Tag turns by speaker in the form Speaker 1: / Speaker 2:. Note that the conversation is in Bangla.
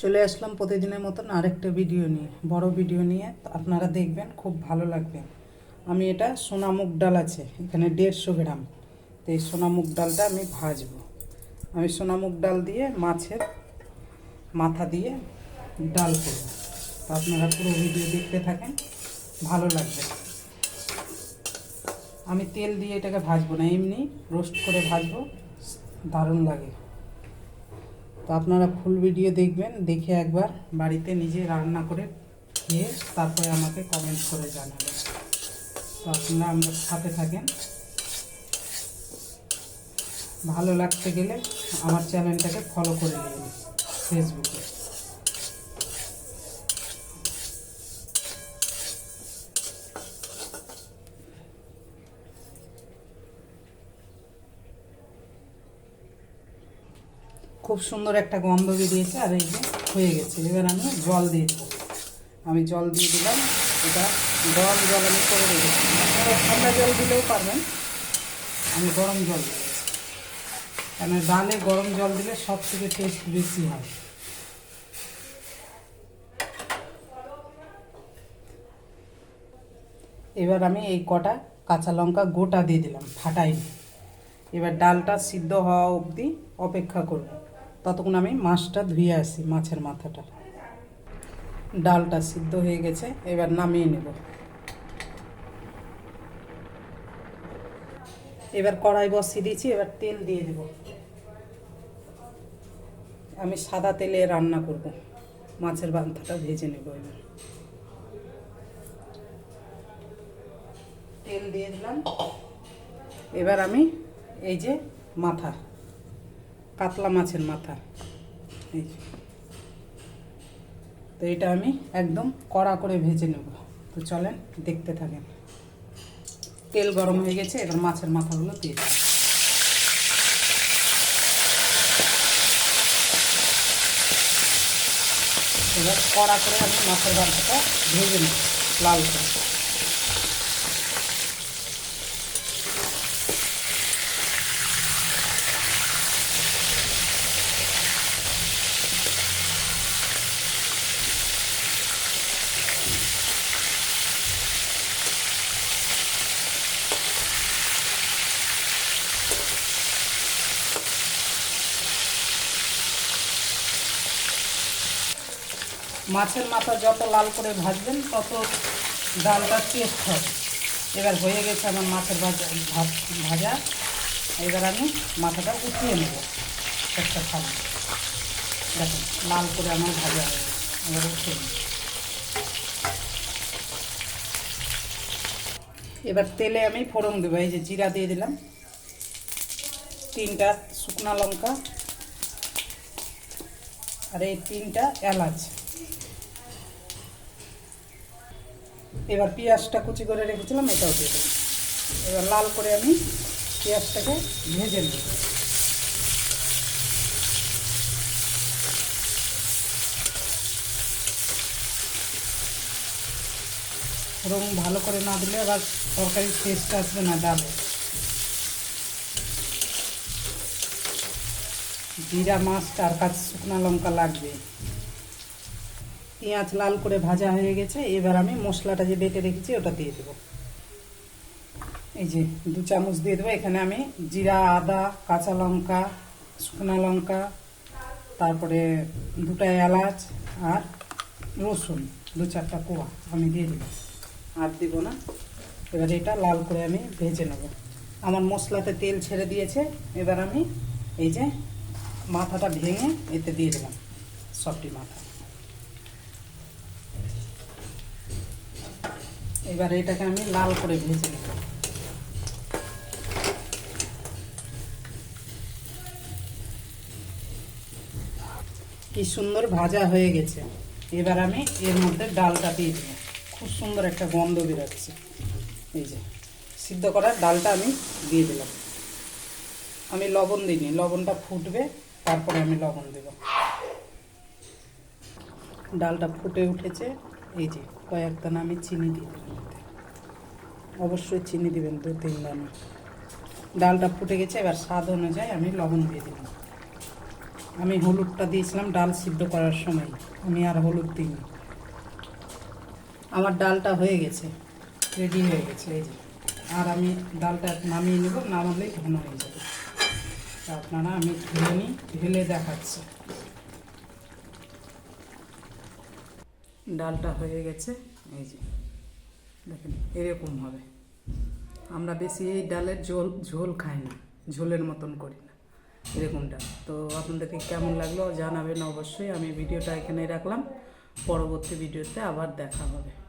Speaker 1: চলে আসলাম প্রতিদিনের মতন আরেকটা ভিডিও নিয়ে। বড় ভিডিও নিয়ে আপনারা দেখবেন, খুব ভালো লাগবে। আমি এটা সোনা মুগ ডাল আছে, এখানে দেড়শো গ্রাম। তো এই সোনা মুগ ডালটা আমি ভাজবো। আমি সোনা মুগ ডাল দিয়ে মাছের মাথা দিয়ে ডাল করব। তো আপনারা পুরো ভিডিও দেখতে থাকেন, ভালো লাগবে। আমি তেল দিয়ে এটাকে ভাজবো না, এমনি রোস্ট করে ভাজবো, দারুণ লাগে। তো আপনারা ফুল ভিডিও দেখবেন, দেখে একবার বাড়িতে নিজে রান্না করে খেয়ে তারপরে আমাকে কমেন্ট করে জানাবেন। তো আপনারা আমাদের সাথে থাকেন। ভালো লাগতে গেলে আমার চ্যানেলটাকে ফলো করে নিন ফেসবুকে খুব সুন্দর একটা গন্ধ বেরিয়েছে আর এই যে হয়ে গেছে। এবার আমি জল দিয়ে দেবো। আমি জল দিয়ে দিলাম। এটা গরম জল আমি করে রেখেছি। আপনারা ঠান্ডা জল দিলেও পারবেন। আমি গরম জল দিয়েছি কেন ডালে গরম জল দিলে সব থেকে টেস্ট বেশি হয়। এবার আমি এই কটা কাঁচা লঙ্কা গোটা দিয়ে দিলাম, ফাটাই এবার ডালটা সিদ্ধ হওয়া অবধি অপেক্ষা করব। ততক্ষণ আমি মাছটা ধুয়ে আসি, মাছের মাথাটা। ডালটা সিদ্ধ হয়ে গেছে, এবার নামিয়ে নেব। এবার কড়াই বসিয়ে দিয়েছি, এবার তেল দিয়ে দেব। আমি সাদা তেলে রান্না করব। মাছের বান্ধাটা ভেজে নেব এবার। তেল দিয়ে দিলাম। এবার আমি এই যে মাথা। কাতলা মাছের মাথা। এই তো এটা আমি একদম কড়া করে ভেজে নেব। তো চলেন দেখতে থাকেন। তেল গরম হয়ে গেছে, এবার মাছের মাথাগুলো দিয়ে দিই এবার কড়া করে আমি মাছের বান্ধাটা ভেজে নেব, লাল করে। মাছের মাথা যত লাল করে ভাজবেন, তত ডালটা টেস্ট হবে। এবার হয়ে গেছে আমার মাছের ভাজা ভাজা। এবার আমি মাথাটা উঠিয়ে নেব। একটা খাব লাল করে আমার ভাজা এবার উঠিয়ে নেব। এবার তেলে আমি ফোড়ন দেবো। এই যে জিরা দিয়ে দিলাম। তিনটা শুকনা লঙ্কা। আর এই তিনটা এলাচ। এবার পেঁয়াজটা কুচি করে রেখেছিলাম, এটাও দিয়ে দেবো। এবার লাল করে আমি পেঁয়াজটাকে ভেজে নেব। রং ভালো করে না দিলে আবার তরকারির টেস্ট আসবে না ডালে। জিরা মাছটা আর কাঁচা শুকনো লঙ্কা লাগবে। পেঁয়াজ লাল করে ভাজা হয়ে গেছে, এবার আমি মশলাটা যে বেটে রেখেছি ওটা দিয়ে দেবো। এই যে দু চামচ দিয়ে দেবো, এখানে আমি জিরা, আদা, কাঁচা লঙ্কা, শুকনো লঙ্কা, তারপরে দুটা এলাচ আর রসুন, দু চারটা কোয়া আমি দিয়ে দেবো। আর দেবো না, এবার এটা লাল করে আমি ভেজে নেব। আমার মশলাতে তেল ছেড়ে দিয়েছে, এবার আমি এই যে মাথাটা ভেঙে এতে দিয়ে দিলাম সবটি মাথা। এবার এটাকে আমি লাল করে ভেজে নেব। কি সুন্দর ভাজা হয়ে গেছে। এবার আমি এর মধ্যে ডালটা দিয়ে দেবো। খুব সুন্দর একটা গন্ধ বেরোচ্ছে। এই যে, সিদ্ধ করার ডালটা আমি দিয়ে দিলাম। আমি লবণ দিইনি, লবণটা ফুটবে, তারপরে আমি লবণ দেব। ডালটা ফুটে উঠেছে। এই যে কয়েক দানা আমি চিনি দিয়ে দিলাম অবশ্যই চিনি দিবেন দু তিন দানা ডালটা ফুটে গেছে, এবার স্বাদ অনুযায়ী আমি লবণ দিয়ে দিলাম। আমি হলুদটা দিয়েছিলাম ডাল সিদ্ধ করার সময়। আমি আর হলুদ দিইনি। আমার ডালটা হয়ে গেছে রেডি হয়ে গেছে, এই যে। আর আমি ডালটা নামিয়ে নেব, নামালেই ঘন হয়ে যাবে। আপনারা আমি ঢেলে নিই, ঢেলে দেখাচ্ছি। ডালটা হয়ে গেছে। এই যে, দেখেন, এরকম হবে। আমরা বেশি এই ডালের ঝোল ঝোল খাই না, ঝোলের মতন করি না, এরকম ডাল। তো আপনাদেরকে কেমন লাগল জানাবেন অবশ্যই। আমি ভিডিওটা এখানে রাখলাম। পরবর্তী ভিডিওতে আবার দেখা হবে।